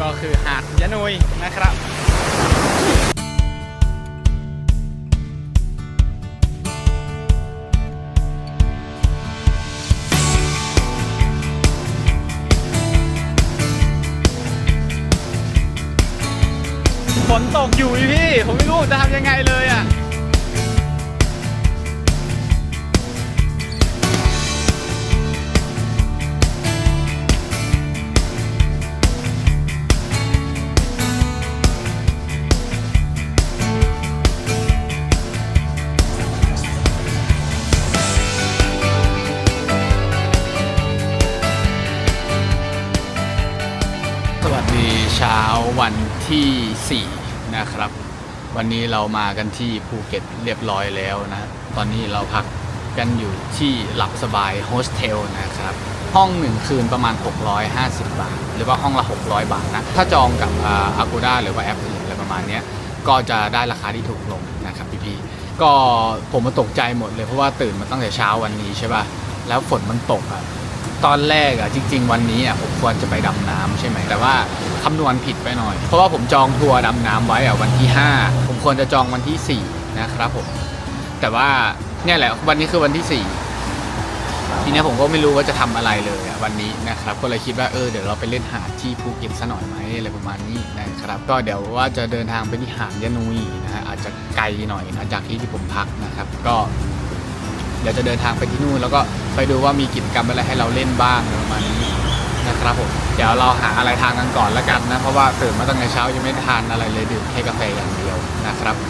ก็คือหาดยะนุยนะครับฝนตกอยู่พี่ ผมไม่รู้จะทำยังไงเลยอะ ที่ 4 นะครับ วันนี้เรามากันที่ภูเก็ตเรียบร้อยแล้วนะ ตอนนี้เราพักกันอยู่ที่หลับสบายโฮสเทลนะครับ ห้องหนึ่งคืนประมาณ 650 บาท หรือว่าห้องละ 600 บาทนะ ถ้าจองกับอากูด้าหรือว่าแอปอื่นอะไรประมาณนี้ก็จะได้ราคาที่ถูกลงนะครับพี่ๆก็ผมมาตกใจหมดเลยเพราะว่าตื่นมาตั้งแต่เช้าวันนี้ใช่ป่ะแล้วฝนมันตกอะ ตอนแรกอะจริง ๆ วันนี้อะผมควรจะไปดำน้ำใช่ไหมแต่ว่าคำนวณผิดไปหน่อย เพราะว่าผมจองทัวร์ดำน้ำไว้อะวันที่ 5 ผมควรจะจองวันที่ 4 นะครับผม แต่ว่าเนี่ยแหละวันนี้คือวันที่ 4ทีนี้ผมก็ไม่รู้ว่าจะทำอะไรเลยอะวันนี้นะครับ ก็เลยคิดว่าเออเดี๋ยวเราไปเล่นหาดที่ภูเก็ตซะหน่อยไหมอะไรประมาณนี้นะครับ ก็เดี๋ยวว่าจะเดินทางไปที่หาดยะนุยนะฮะอาจจะไกลหน่อยนะจากที่ที่ผมพักนะครับ ก็ เดี๋ยวจะเดินทางไปที่นู่น แล้วก็ไปดูว่ามีกิจกรรมอะไรให้เราเล่นบ้างประมาณนี้นะครับผมเดี๋ยวเราหาอะไรทานกันก่อนแล้วกันนะ เพราะว่าตื่นมาตั้งแต่เช้ายังไม่ทานอะไรเลยดื่มแค่กาแฟอย่างเดียวนะครับ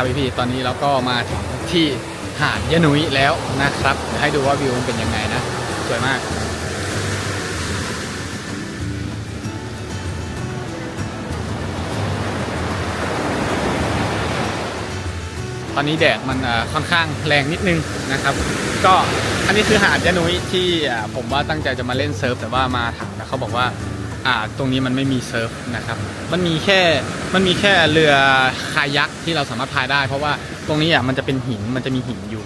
นะครับพี่ๆตอนนี้เราก็มาถึงที่หาดยะนุยแล้วนะครับเดี๋ยวให้ดูว่าวิวมันเป็นยังไงนะ สวยมาก ตอนนี้แดดมันค่อนข้างแรงนิดนึงนะครับ ก็อันนี้คือหาดยะนุยที่ผมว่าตั้งใจจะมาเล่นเซิร์ฟแต่ว่ามาถามแล้วเขาบอกว่า อ่าตรงนี้มันไม่มีเซิร์ฟนะครับ มันมีแค่มันมีแค่เรือคายักที่เราสามารถพายได้ เพราะว่าตรงนี้อะมันจะเป็นหินมันจะมีหินอยู่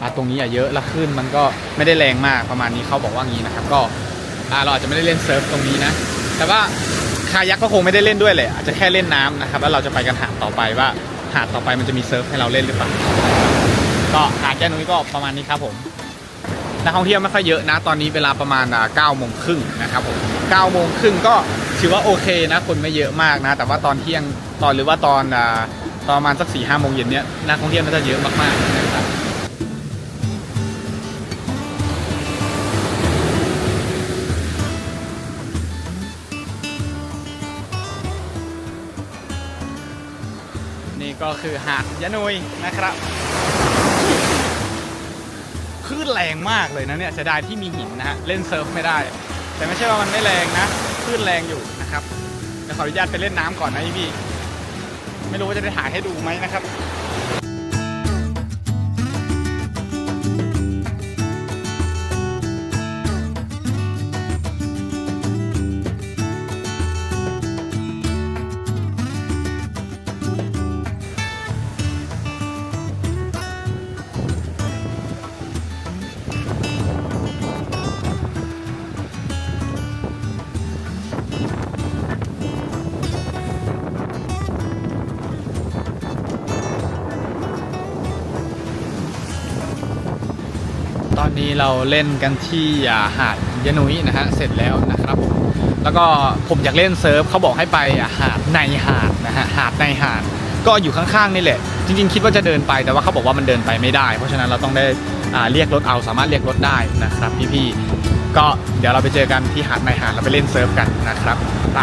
อ่าตรงนี้อะเยอะแล้วขึ้นมันก็ไม่ได้แรงมากประมาณนี้เขาบอกว่างี้นะครับ ก็อ่าเราอาจจะไม่ได้เล่นเซิร์ฟตรงนี้นะ แต่ว่าคายักก็คงไม่ได้เล่นด้วยเลยอาจจะแค่เล่นน้ำนะครับ แล้วเราจะไปกันหาดต่อไปว่าหาดต่อไปมันจะมีเซิร์ฟให้เราเล่นหรือเปล่าก็หาดแจ้นุ้ยก็ประมาณนี้ครับผม นักท่องเที่ยวไม่ค่อยเยอะนะ ตอนนี้เวลาประมาณ9โมงครึ่งนะครับผม9โมงครึ่งก็ถือว่าโอเคนะคนไม่เยอะมากนะ แต่ว่าตอนเที่ยงตอนหรือว่าตอนตอนประมาณสัก4ี่ห้าโมงเย็นเนี้ยนักท่องเที่ยวน่าจะเยอะมากๆนะครับนี่ก็คือหาดยะนุยนะครับ คลื่นแรงมากเลยนะเนี่ยเสียดายที่มีหินนะฮะเล่นเซิร์ฟไม่ได้ แต่ไม่ใช่ว่ามันไม่แรงนะคลื่นแรงอยู่นะครับเดี๋ยวขออนุญาตไปเล่นน้ำก่อนนะพี่ไม่รู้ว่าจะได้ถ่ายให้ดูไหมนะครับ นี้เราเล่นกันที่หาดยะนุยนะฮะเสร็จแล้วนะครับผมแล้วก็ผมอยากเล่นเซิร์ฟเขาบอกให้ไปอ่าหาดในหาดนะฮะหาดในหาดก็อยู่ข้างๆนี่แหละ จริง ๆ คิดว่าจะเดินไปแต่ว่าเขาบอกว่ามันเดินไปไม่ได้ เพราะฉะนั้นเราต้องได้อ่าเรียกรถเอาสามารถเรียกรถได้นะครับพี่ๆก็เดี๋ยวเราไปเจอกันที่หาดในหาดเราไปเล่นเซิร์ฟกันนะครับไป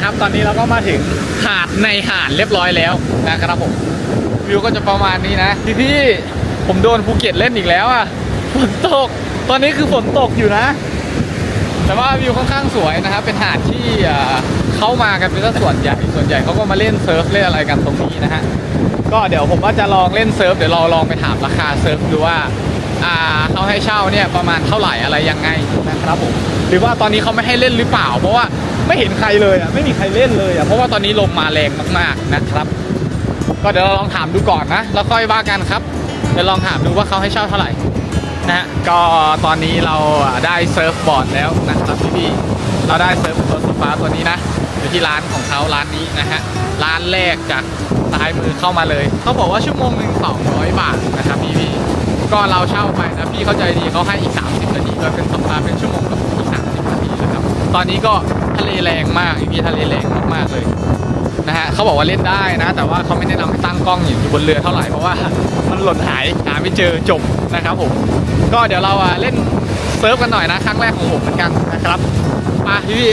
นะครับ ตอนนี้เราก็มาถึงหาดในหาดเรียบร้อยแล้วนะครับผมวิวก็จะประมาณนี้นะพี่พี่ๆผมโดนภูเก็ตเล่นอีกแล้วอะฝนตก ตอนนี้คือฝนตกอยู่นะ แต่ว่าวิวค่อนข้างสวยนะครับ เป็นหาดที่เขเขามากันเป็นส่วนใหญ่ส่วนใหญ่เขาก็มาเล่นเซิร์ฟเล่นอะไรกันตรงนี้นะฮะก็เดี๋ยวผมว่าจะลองเล่นเซิร์ฟเดี๋ยวเราลองไปถามราคาเซิร์ฟดูว่าเขาให้เช่าเนี่ยประมาณเท่าไหร่อะไรยังไงนะครับผมหรือว่าตอนนี้เขาไม่ให้เล่นหรือเปล่า เพราะว่า ไม่เห็นใครเลยอะไม่มีใครเล่นเลยอะเพราะว่าตอนนี้ลมมาแรงมากๆนะครับ ก็เดี๋ยวเราลองถามดูก่อนนะแล้วค่อยว่ากันครับเดี๋ยวลองถามดูว่าเขาให้เช่าเท่าไหร่นะฮะก็ตอนนี้เราได้เซิร์ฟบอร์ดแล้วนะครับพี่ๆเราได้เซิร์ฟบอร์ดสีฟ้าตัวนี้นะอยู่ที่ร้านของเขาร้านนี้นะฮะร้านแรกจากซ้ายมือเข้ามาเลยเขาบอกว่าชั่วโมงหนึ่ง200บาทนะครับพี่ๆก็เราเช่าไปนะพี่เข้าใจดีเขาให้อีก 30 นาทีก็เป็นสองเป็นชั่วโมงกับอีก30นาทีนะครับตอนนี้ก็ ทะเลแรงมากพี่ทะเลแรงมากๆเลยนะฮะเขาบอกว่าเล่นได้นะ แต่ว่าเขาไม่แนะนำให้ตั้งกล้องอยู่บนเรือเท่าไหร่เพราะว่ามันหล่นหายหาไม่เจอจบนะครับผมก็เดี๋ยวเราอะเล่นเซิร์ฟกันหน่อยนะครั้งแรกของผมเหมือนกันนะครับมาพี่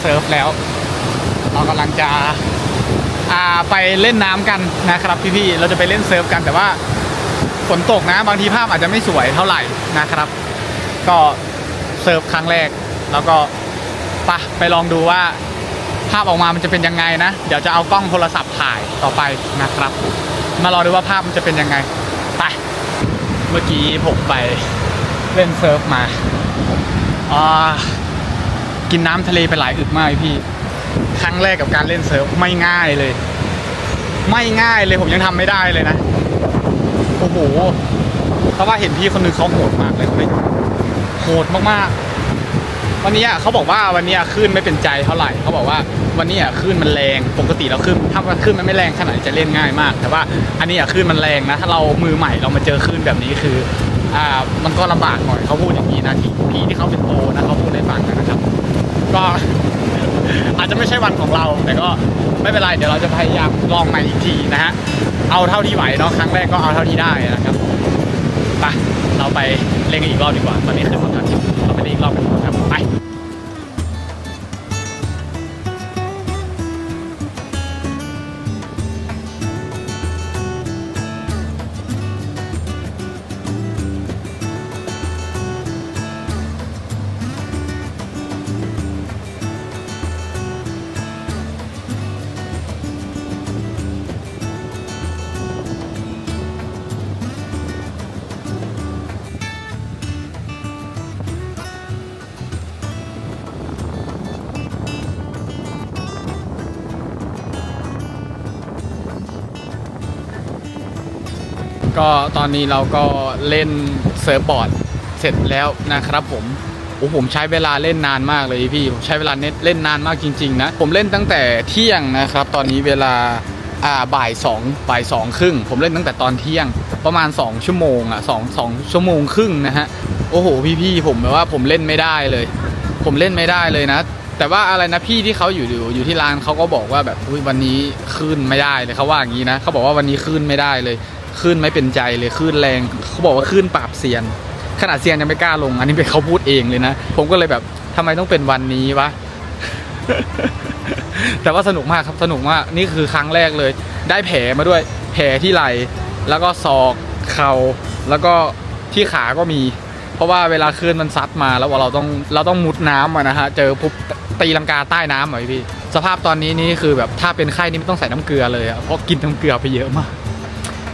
เซิร์ฟแล้ว เรากำลังจะไปเล่นน้ำกันนะครับพี่ๆเราจะไปเล่นเซิร์ฟกันแต่ว่าฝนตกนะบางทีภาพอาจจะไม่สวยเท่าไหร่นะครับ ก็เซิร์ฟครั้งแรก แล้วก็ไปะไปลองดูว่าภาพออกมามันจะเป็นยังไงนะ เดี๋ยวจะเอากล้องโทรศัพท์ถ่ายต่อไปนะครับ มารอดูว่าภาพมันจะเป็นยังไงไปเมื่อกี้ผมไปเล่นเซิร์ฟมาอ่า กินน้ำทะเลไปหลายอึกมากพี่ ครั้งแรกกับการเล่นเซิร์ฟไม่ง่ายเลย ไม่ง่ายเลยผมยังทำไม่ได้เลยนะโอ้โหเพราะว่าเห็นพี่คนนึงเขาโหดมากเลยเขาไม่โหดมากๆ วันนี้เขาบอกว่าวันนี้อะคลื่นไม่เป็นใจเท่าไหร่เขาบอกว่าวันนี้อะคลื่นมันแรงปกติเราคลื่นถ้ามันคลื่นมันไม่แรงขนาดจะเล่นง่ายมาก แต่ว่าอันนี้อะคลื่นมันแรงนะถ้าเรามือใหม่เรามาเจอคลื่นแบบนี้คืออ่ามันก็ลำบากหน่อยเขาพูดอย่างนี้นะที่พี่ที่เขาเป็นโปรนะเขาพูดให้ฟังนะครับ ก็ อาจจะไม่ใช่วันของเรา แต่ก็ไม่เป็นไร เดี๋ยวเราจะพยายามลองใหม่อีกทีนะฮะ เอาเท่าที่ไหวเนาะ ครั้งแรกก็เอาเท่าที่ได้นะครับ ไป เราไปเล่นกันอีกรอบดีกว่า ตอนนี้คือวันอาทิตย์เราไปเล่น ก็ตอนนี้เราก็เล่นเซิร์ฟบอร์ดเสร็จแล้วนะครับผมโอ้ผมใช้เวลาเล่นนานมากเลยพี่ผมใช้เวลาเน็ตเล่นนานมากจริงๆนะผมเล่นตั้งแต่เที่ยงนะครับ ตอนนี้เวลาอ่าบ่ายสองบ่ายสองครึ่งผมเล่นตั้งแต่ตอนเที่ยงประมาณ 2 ชั่วโมงอะสองสองชั่วโมงครึ่งนะฮะโอ้โหพี่ๆผมแบบว่าผมเล่นไม่ได้เลย ผมเล่นไม่ได้เลยนะแต่ว่าอะไรนะพี่ที่เขาอยู่อยู่ที่ร้านเขาก็บอกว่าแบบอุ๊ยวันนี้ขึ้นไม่ได้เลยเขาว่าอย่างนี้นะเขาบอกว่าวันนี้ขึ้นไม่ได้เลย ขึ้นไม่เป็นใจเลยขึ้นแรงเขาบอกว่าขึ้นปราบเซียน ขนาดเซียนยังไม่กล้าลง อันนี้เป็นเขาพูดเองเลยนะ ผมก็เลยแบบทำไมต้องเป็นวันนี้วะแต่ว่าสนุกมากครับสนุกมากนี่คือครั้งแรกเลย ได้แผลมาด้วย แผลที่ไหล่แล้วก็ศอกเข่าแล้วก็ที่ขาก็มี เพราะว่าเวลาคลื่นมันซัดมาแล้วเราต้องเราต้องมุดน้ำอะนะฮะเจอปุ๊บตีลังกาใต้น้ำเหรอพี่สภาพตอนนี้นี่คือแบบถ้าเป็นไข้นี่ไม่ต้องใส่น้ำเกลือเลยอะเพราะกินน้ำเกลือไปเยอะมาก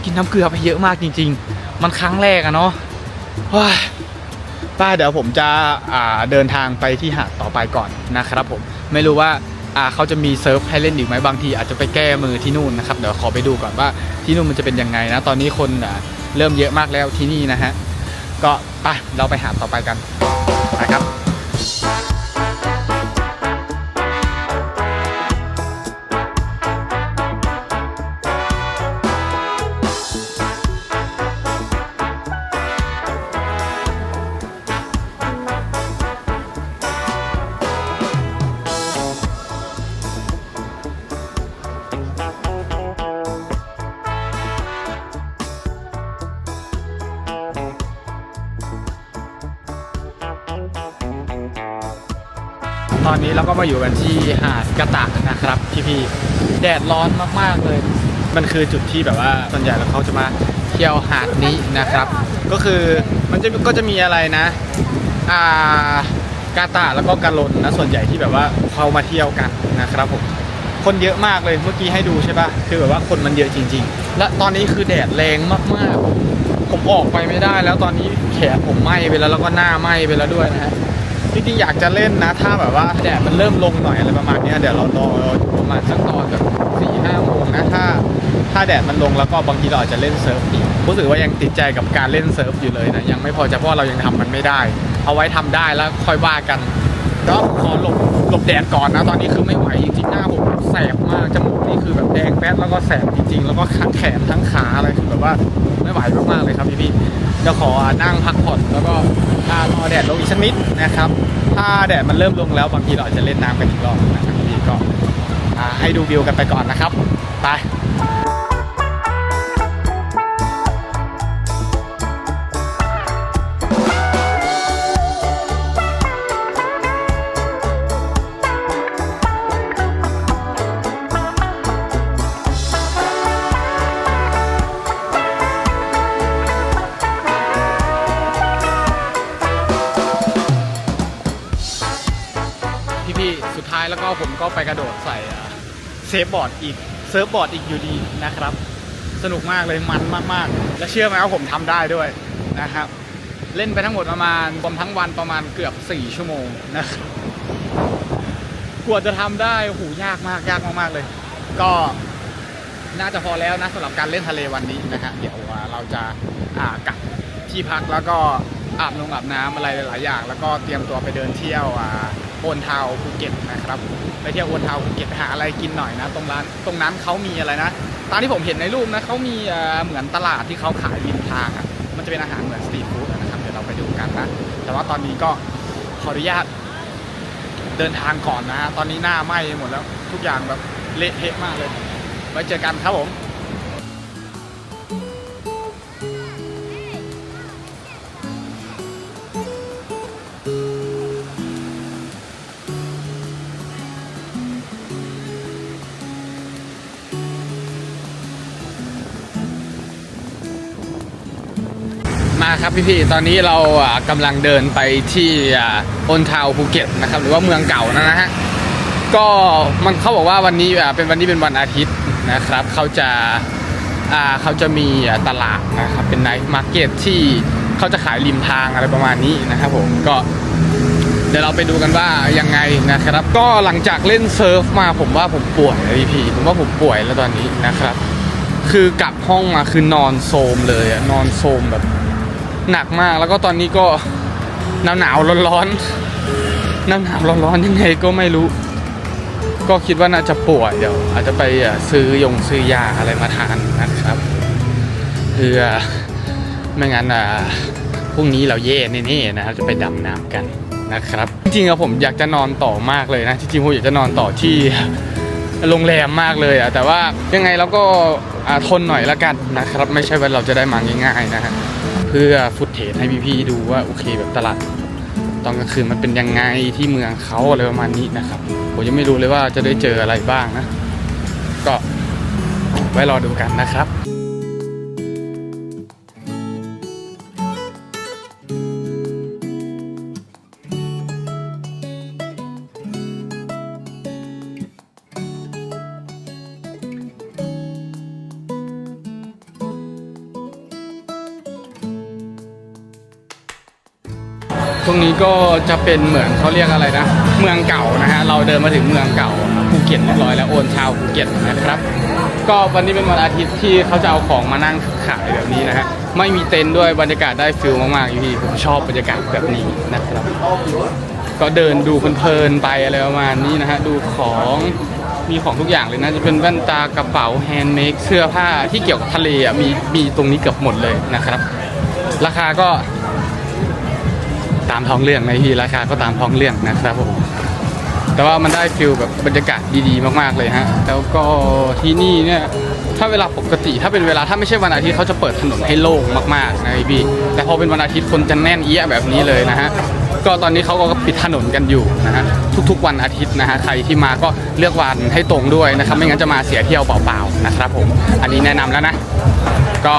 กินน้ำเกลือไปเยอะมากจริง ๆ มันครั้งแรกอะเนาะว้ายป้าเดี๋ยวผมจะอ่าเดินทางไปที่หาดต่อไปก่อนนะครับผมไม่รู้ว่าอ่าเขาจะมีเซิร์ฟให้เล่นอีกไหมบางทีอาจจะไปแก้มือที่นู่นนะครับเดี๋ยวขอไปดูก่อนว่าที่นู่นมันจะเป็นยังไงนะ ตอนนี้คนอ่าเริ่มเยอะมากแล้วที่นี่นะฮะก็ไปเราไปหาดต่อไปกันนะครับ ตอนนี้เราก็มาอยู่กันที่หาดกระตะนะครับพี่พี่แดดร้อนมากๆเลย มันคือจุดที่แบบว่าส่วนใหญ่แล้วเขาจะมาเที่ยวหาดนี้นะครับ ก็คือมันจะก็จะมีอะไรนะอ่ากาตาแล้วก็กาลนนะส่วนใหญ่ที่แบบว่าเขามาเที่ยวกันนะครับผมคนเยอะมากเลยเมื่อกี้ให้ดูใช่ปะคือแบบว่าคนมันเยอะจริง ๆ และตอนนี้คือแดดแรงมากๆ ผมออกไปไม่ได้แล้วตอนนี้แขนผมไหม้ไปแล้วแล้วก็หน้าไหม้ไปแล้วด้วยนะฮะ จริงๆอยากจะเล่นนะ ถ้าแบบว่าแดดมันเริ่มลงหน่อยอะไรประมาณนี้เดี๋ยวเรารอประมาณสักตอนแบบสี่ห้าโมงนะถ้าถ้าแดดมันลงแล้วก็บางทีเราอาจจะเล่นเซิร์ฟอีกรู้สึกว่ายังติดใจกับการเล่นเซิร์ฟอยู่เลยนะยังไม่พอใจเพราะเรายังทำมันไม่ได้ เอาไว้ทำได้แล้วค่อยว่ากันก็ขอหลบหลบแดดก่อนนะ ตอนนี้คือไม่ไหวจริงๆหน้าผมแสบมากจมูกนี่คือแบบแดงแป๊ดแล้วก็แสบจริงๆ แล้วก็ทั้งแขนทั้งขาอะไรคือ ว่าไม่ไหวมากๆเลยครับพี่ๆจะขอนั่งพักผ่อนแล้วก็อ่ารอแดดลงอีกชั้นิดนะครับ ถ้าแดดมันเริ่มลงแล้วบางทีเราอาจจะเล่นน้ำกันอีกรอบนะครับพี่ก็ให้ดูวิวกันไปก่อนนะครับ ไปายแล้วก็ผมก็ไปกระโดดใส่เซฟบอร์ดอีกเซิร์ฟบอร์ดอีกอยู่ดีนะครับ สนุกมากเลยมันมากๆ และเชื่อไหมว่าผมทำได้ด้วยนะครับ เล่นไปทั้งหมดประมาณรวมทั้งวันประมาณเกือบ 4 ชั่วโมงนะครับกว่าจะทำได้โอ้โหยากมากยากมากๆเลย ก็น่าจะพอแล้วนะสำหรับการเล่นทะเลวันนี้นะฮะเดี๋ยวเราจะอ่ากลับที่พักแล้วก็อาบนงอาบน้ำอะไรหลายๆอย่าง แล้วก็เตรียมตัวไปเดินเที่ยวอ่า โอนทาวภูเก็ตนะครับไปเที่ยวโอนทาวภูเก็ตไปหาอะไรกินหน่อยนะ ตรงร้านตรงนั้นเขามีอะไรนะตามที่ผมเห็นในรูปนะเขามีเหมือนตลาดที่เขาขายริมทางอะมันจะเป็นอาหารเหมือนสตรีทฟู้ดนะครับเดี๋ยวเราไปดูกันนะแต่ว่าตอนนี้ก็ขออนุญาตเดินทางก่อนนะฮะตอนนี้หน้าไหม้หมดแล้วทุกอย่างแบบเละเทะมากเลยไว้เจอกันครับผม ครับพี่ๆ ตอนนี้เราอะกำลังเดินไปที่อนทาวภูเก็ตนะครับหรือว่าเมืองเก่านะฮะ ก็มันเขาบอกว่าวันนี้เป็นวันนี้เป็นวันอาทิตย์นะครับเขาจะเขาจะมีตลาดนะครับเป็นไนท์มาร์เก็ตที่เขาจะขายริมทางอะไรประมาณนี้นะครับผมก็เดี๋ยวเราไปดูกันว่ายังไงนะครับ ก็หลังจากเล่นเซิร์ฟมาผมว่าผมป่วยเลยพี่ผมว่าผมป่วยแล้วตอนนี้นะครับ คือกลับห้องมาคือนอนโซมเลยนอนโซมแบบ หนักมาก แล้วก็ตอนนี้ก็หนาวหนาวร้อนร้อนๆหนาวหนาวร้อนร้อนๆยังไงก็ไม่รู้ ก็คิดว่าน่าจะป่วยเดี๋ยว อาจจะไปซื้อยงซื้อยาอะไรมาทานนะครับเพื่อไม่งั้นอะพรุ่งนี้เราเย่แน่ๆนะครับจะไปดำน้ำกันนะครับ จริงๆอะผมอยากจะนอนต่อมากเลยนะจริงๆผมอยากจะนอนต่อที่โรงแรมมากเลยอะแต่ว่ายังไงเราก็ทนหน่อยละกันนะครับ ไม่ใช่ว่าเราจะได้มาง่ายๆนะฮะ เพื่อฟุตเทจให้พี่ๆดูว่าโอเคแบบตลาดตอนกลางคืนมันเป็นยังไงที่เมืองเขาอะไรประมาณนี้นะครับ ผมยังไม่รู้เลยว่าจะได้เจออะไรบ้างนะ ก็ไว้รอดูกันนะครับ ตรงนี้ก็จะเป็นเหมือนเขาเรียกอะไรนะ เมืองเก่านะฮะเราเดินมาถึงเมืองเก่าภูเก็ตเรียบร้อยแล้วโอนชาวภูเก็ตนะครับ ก็วันนี้เป็นวันอาทิตย์ที่เขาจะเอาของมานั่งขายแบบนี้นะฮะไม่มีเต็นท์ด้วยบรรยากาศได้ฟิลมากๆอยู่พี่ผมชอบบรรยากาศแบบนี้นะครับ ก็เดินดูเพลินๆไปอะไรประมาณนี้นะฮะดูของมีของทุกอย่างเลยนะ จะเป็นแว่นตากระเป๋าแฮนด์เมดเสื้อผ้าที่เกี่ยวกับทะเลอะมีมีตรงนี้เกือบหมดเลยนะครับ ราคาก็ ตามท้องเรื่องในที่ราคาก็ตามท้องเรื่องนะครับผมแต่ว่ามันได้ฟิลแบบบรรยากาศดีๆ มากๆเลยฮะแล้วก็ที่นี่เนี่ยถ้าเวลาปกติถ้าเป็นเวลาถ้าไม่ใช่วันอาทิตย์เขาจะเปิดถนนให้โล่งมากๆนะพี่แต่พอเป็นวันอาทิตย์คนจะแน่นเอี้ยแบบนี้เลยนะฮะก็ตอนนี้เขาก็ปิดถนนกันอยู่นะฮะทุกๆวันอาทิตย์นะฮะใครที่มาก็เลือกวันให้ตรงด้วยนะครับไม่งั้นจะมาเสียเที่ยวเปล่าๆนะครับผมอันนี้แนะนำแล้วนะ ก็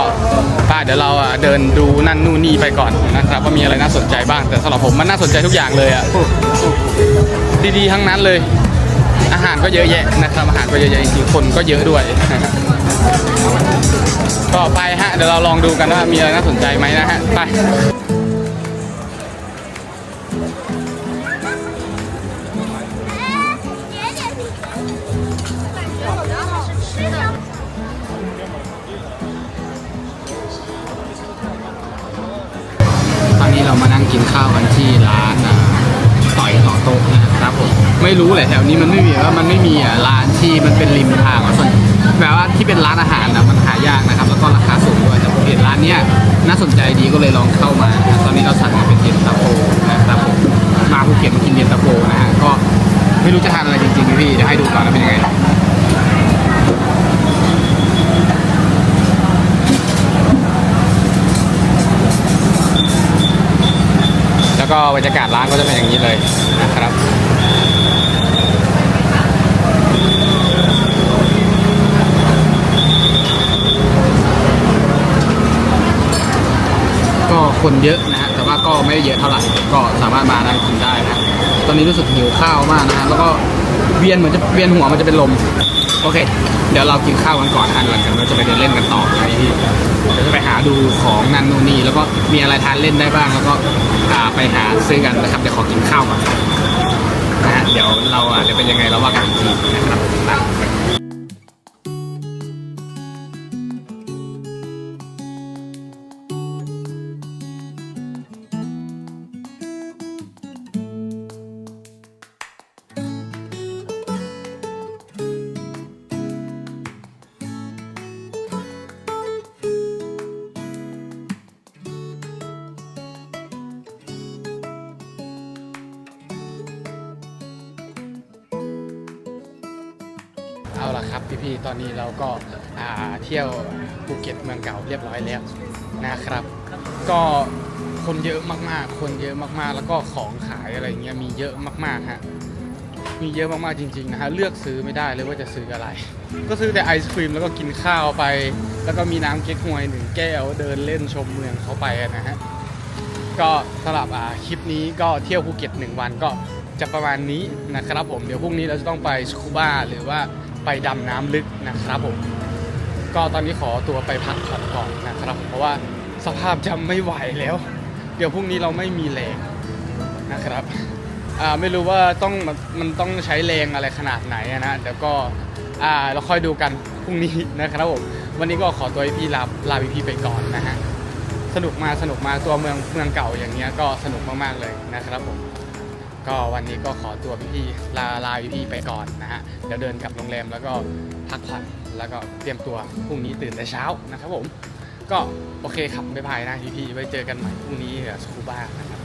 ป้าเดี๋ยวเราอะเดินดูนั่นนู่นนี่ไปก่อนนะครับว่ามีอะไรน่าสนใจบ้างแต่สำหรับผมมันน่าสนใจทุกอย่างเลยอะดีๆทั้งนั้นเลย อาหารก็เยอะแยะนะครับอาหารก็เยอะแยะจริงๆคนก็เยอะด้วยก็ไปฮะเดี๋ยวเราลองดูกันว่ามีอะไรน่าสนใจไหมนะฮะไป โต๊ะนะครับผมไม่รู้แหละแถวนี้มันไม่มีว่ามันไม่มีอะร้านที่มันเป็นริมทางอะส่วนแบบว่าที่เป็นร้านอาหารนะมันหายากนะครับ แล้วก็ราคาสูงด้วยแต่ผมเห็นร้านเนี้ยน่าสนใจดีก็เลยลองเข้ามา ตอนนี้เราสั่งมาเป็นเย็นตาโฟนะครับผมมาภูเก็ตมากินเย็นตาโฟนะฮะก็ไม่รู้จะทานอะไรจริงๆพี่เดี๋ยวให้ดูก่อนแล้วเป็นยังไง แล้ว ก็บรรยากาศร้านก็จะเป็นอย่างนี้เลยนะครับก็คนเยอะนะฮะแต่ว่าก็ไม่ได้เยอะเท่าไหร่ก็สามารถมานั่งกินได้นะตอนนี้รู้สึกหิวข้าวมากนะฮะแล้วก็เวียนเหมือนจะเวียนหัวมันจะเป็นลม โอเค เดี๋ยวเรากินข้าวกันก่อนทานก่อนกันเราจะไปเดินเล่นกันต่อนะพี่เดี๋ยวจะไปหาดูของนั่นนู่นนี่แล้วก็มีอะไรทานเล่นได้บ้างแล้วก็อ่าไปหาซื้อกันนะครับเดี๋ยวขอกินข้าวก่อนนะฮะเดี๋ยวเราอะจะเป็นยังไงเราว่ากันทีนะครับ ละครับพี่ๆ ตอนนี้เราก็เที่ยวภูเก็ตเมืองเก่าเรียบร้อยแล้วนะครับ ก็คนเยอะมากๆ คนเยอะมากๆ แล้วก็ของขายอะไรเงี้ยมีเยอะมากๆฮะ มีเยอะมากๆจริงๆนะฮะเลือกซื้อไม่ได้เลยว่าจะซื้ออะไร ก็ซื้อแต่ไอศครีมแล้วก็กินข้าวไป แล้วก็มีน้ำเก๊กฮวยหนึ่งแก้วเดินเล่นชมเมืองเขาไปนะฮะ ก็สำหรับคลิปนี้ก็เที่ยวภูเก็ตหนึ่งวันก็จะประมาณนี้นะครับผมเดี๋ยวพรุ่งนี้เราจะต้องไปสคูบ้าหรือว่า ไปดำน้ำลึกนะครับผม ก็ตอนนี้ขอตัวไปพักผ่อนก่อนนะครับผมเพราะว่าสภาพจะไม่ไหวแล้ว เดี๋ยวพรุ่งนี้เราไม่มีแรงนะครับอ่าไม่รู้ว่าต้องมันต้องใช้แรงอะไรขนาดไหนนะเดี๋ยวก็อ่าเราค่อยดูกันพรุ่งนี้นะครับผมวันนี้ก็ขอตัวพี่ลาลาพี่ไปก่อนนะฮะสนุกมาสนุกมาตัวเมืองเมืองเก่าอย่างเงี้ยก็สนุกมากๆเลยนะครับผม ก็วันนี้ก็ขอตัวพี่ๆลาลาพี่ๆไปก่อนนะฮะเดี๋ยวเดินกลับโรงแรมแล้วก็พักผ่อนแล้วก็เตรียมตัวพรุ่งนี้ตื่นแต่เช้านะครับผม ก็โอเคครับบ๊ายบายนะพี่ๆไว้เจอกันใหม่พรุ่งนี้กับสกูบ้านะครับ